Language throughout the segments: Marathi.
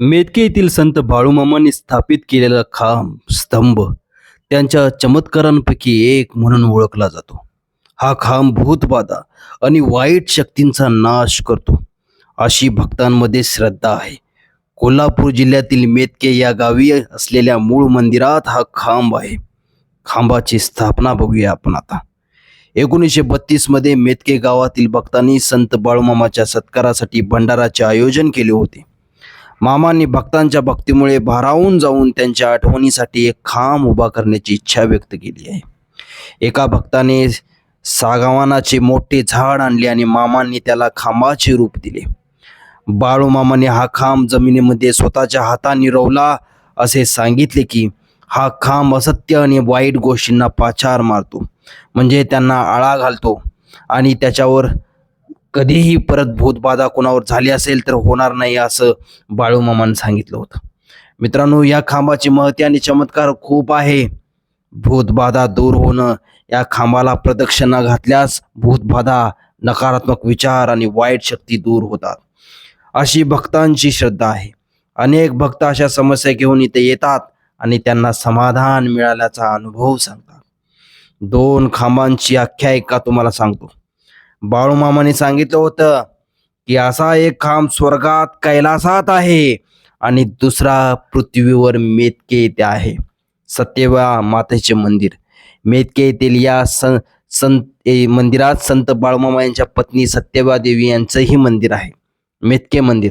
मेदके येथील संत बाळूमामांनी स्थापित केलेला खांब स्तंभ त्यांच्या चमत्कारांपैकी एक म्हणून ओळखला जातो. हा खांब भूतबाधा आणि वाईट शक्तींचा नाश करतो. अशी भक्तांमध्ये श्रद्धा आहे. कोल्हापूर जिल्ह्यातील मेदके या गावी असलेल्या मूळ मंदिरात हा खांब आहे. खांबाची स्थापना बघूया आपण आता. एकोणीसशे बत्तीसमध्ये मेदके गावातील भक्तांनी संत बाळूमामाच्या सत्कारासाठी भंडाराचे आयोजन केले होते. मामांनी भक्तांच्या भक्तीमुळे भारावून जाऊन त्यांच्या आठवणीसाठी एक खांब उभा करण्याची इच्छा व्यक्त केली आहे. एका भक्ताने सागवानाचे मोठे झाड आणले आणि मामांनी त्याला खांबाचे रूप दिले. बाळू मामाने हा खांब जमिनीमध्ये स्वतःच्या हाताने रोवला. असे सांगितले की हा खांब असत्य आणि वाईट गोष्टींना पाचार मारतो. म्हणजे त्यांना आळा घालतो आणि त्याच्यावर कधीही परत भूतबाधा कोणावर झाली असेल तर होणार नाही असं बाळूमामानं सांगितलं होतं. मित्रांनो या खांबाची महती आणि चमत्कार खूप आहे. भूतबाधा दूर होणं या खांबाला प्रदक्षिणा घातल्यास भूतबाधा नकारात्मक विचार आणि वाईट शक्ती दूर होतात. अशी भक्तांची श्रद्धा आहे. अनेक भक्त अशा समस्या घेऊन इथे येतात आणि त्यांना समाधान मिळाल्याचा अनुभव सांगतात. दोन खांबांची आख्यायिका तुम्हाला सांगतो. बाळूमामाने सांगितलं होतं की असा एक खांब स्वर्गात कैलासात आहे आणि दुसरा पृथ्वीवर मेतके येथे आहे. सत्यवा मातेचे मंदिर. मेतके येथील या सं संत ए- मंदिरात संत बाळूमामा यांच्या पत्नी सत्यवा देवी यांचंही मंदिर आहे. मेतके मंदिर.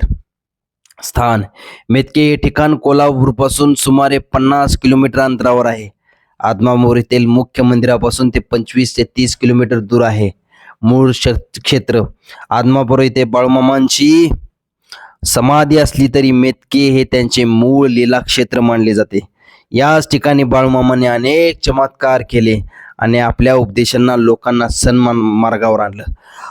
स्थान. मेतके हे ठिकाण कोल्हापूरपासून सुमारे पन्नास किलोमीटर अंतरावर आहे. आदमामोरीतील मुख्य मंदिरापासून ते पंचवीस ते तीस किलोमीटर दूर आहे. मूळ क्षेत्र. आदमापुर येथे बाळूमामांची समाधी असली तरी मेतके हे त्यांचे मूळ लीला क्षेत्र मानले जाते. याच ठिकाणी बाळूमामाने अनेक चमत्कार केले आणि आपल्या उपदेशांना लोकांना सन्मान मार्गावर आणलं.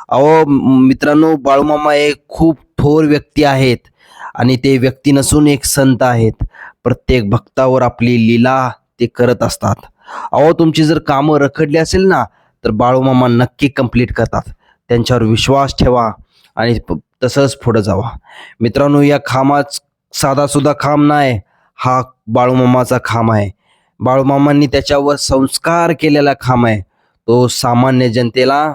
अहो मित्रांनो बाळूमामा हे खूप थोर व्यक्ती आहेत आणि ते व्यक्ती नसून एक संत आहेत. प्रत्येक भक्तावर आपली लीला ते करत असतात. अहो तुमची जर कामं रखडली असेल ना तर बाळूमामा नक्की कंप्लीट करतात. त्यांच्यावर विश्वास ठेवा आणि तसंच पुढं जावा. मित्रांनो या खामाच साधासुद्धा खांब नाही हा बाळूमामाचा खांब आहे. बाळूमामांनी त्याच्यावर संस्कार केलेला खांब आहे. तो सामान्य जनतेला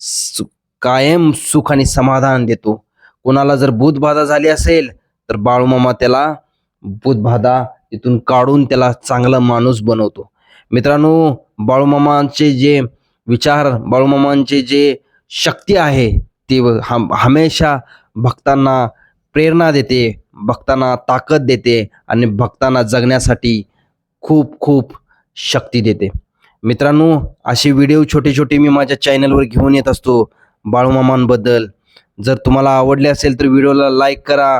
सु- कायम सुख आणि समाधान देतो. कोणाला जर भूतबाधा झाली असेल तर बाळूमामा त्याला भूतबाधा तिथून काढून त्याला चांगला माणूस बनवतो. मित्रांनो बाळूमामांचे जे विचार बाळूमामांचे जे शक्ती आहे ती हम हमेशा भक्तांना प्रेरणा देते भक्तांना ताकद देते आणि भक्तांना जगण्यासाठी खूप खूप शक्ती देते. मित्रांनो असे व्हिडिओ छोटे छोटे मी माझ्या चॅनलवर घेऊन येत असतो बाळूमामांबद्दल. जर तुम्हाला आवडले असेल तर व्हिडिओला लाईक करा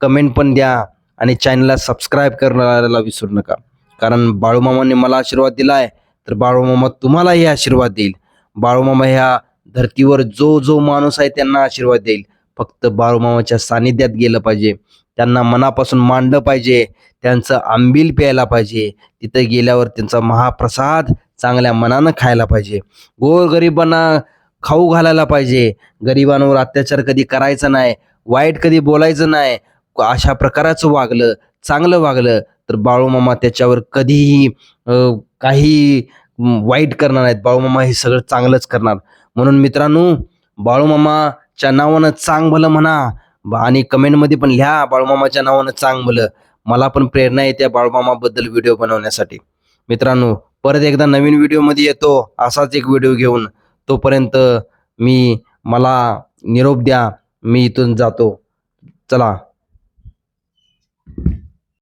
कमेंट पण द्या आणि चॅनलला सबस्क्राईब करायला विसरू नका. कारण बाळूमामाने मला आशीर्वाद दिला आहे तर बाळूमामा तुम्हालाही आशीर्वाद देईल. बाळूमामा ह्या धर्तीवर जो जो माणूस आहे त्यांना आशीर्वाद देईल. फक्त बाळूमामाच्या सानिध्यात गेलं पाहिजे. त्यांना मनापासून मांडलं पाहिजे. त्यांचं आंबील प्यायला पाहिजे. तिथं गेल्यावर त्यांचा महाप्रसाद चांगल्या मनानं खायला पाहिजे. गोरगरिबांना खाऊ घालायला पाहिजे. गरिबांवर अत्याचार कधी करायचा नाही. वाईट कधी बोलायचं नाही. अशा प्रकाराचं वागलं चांगलं वागलं तर बाळूमामा त्याच्यावर कधीही काही वाईट करणार नाहीत. बाळूमामा हे सगळं चांगलंच करणार. म्हणून मित्रांनो बाळूमामाच्या नावानं चांग भलं म्हणा. आणि कमेंटमध्ये पण लिहा बाळूमामाच्या नावानं चांग भलं. मला पण प्रेरणा येते बाळूमामाबद्दल व्हिडिओ बनवण्यासाठी. मित्रांनो परत एकदा नवीन व्हिडिओमध्ये येतो. असाच एक व्हिडिओ घेऊन तोपर्यंत मी मला निरोप द्या. मी इथून जातो. चला.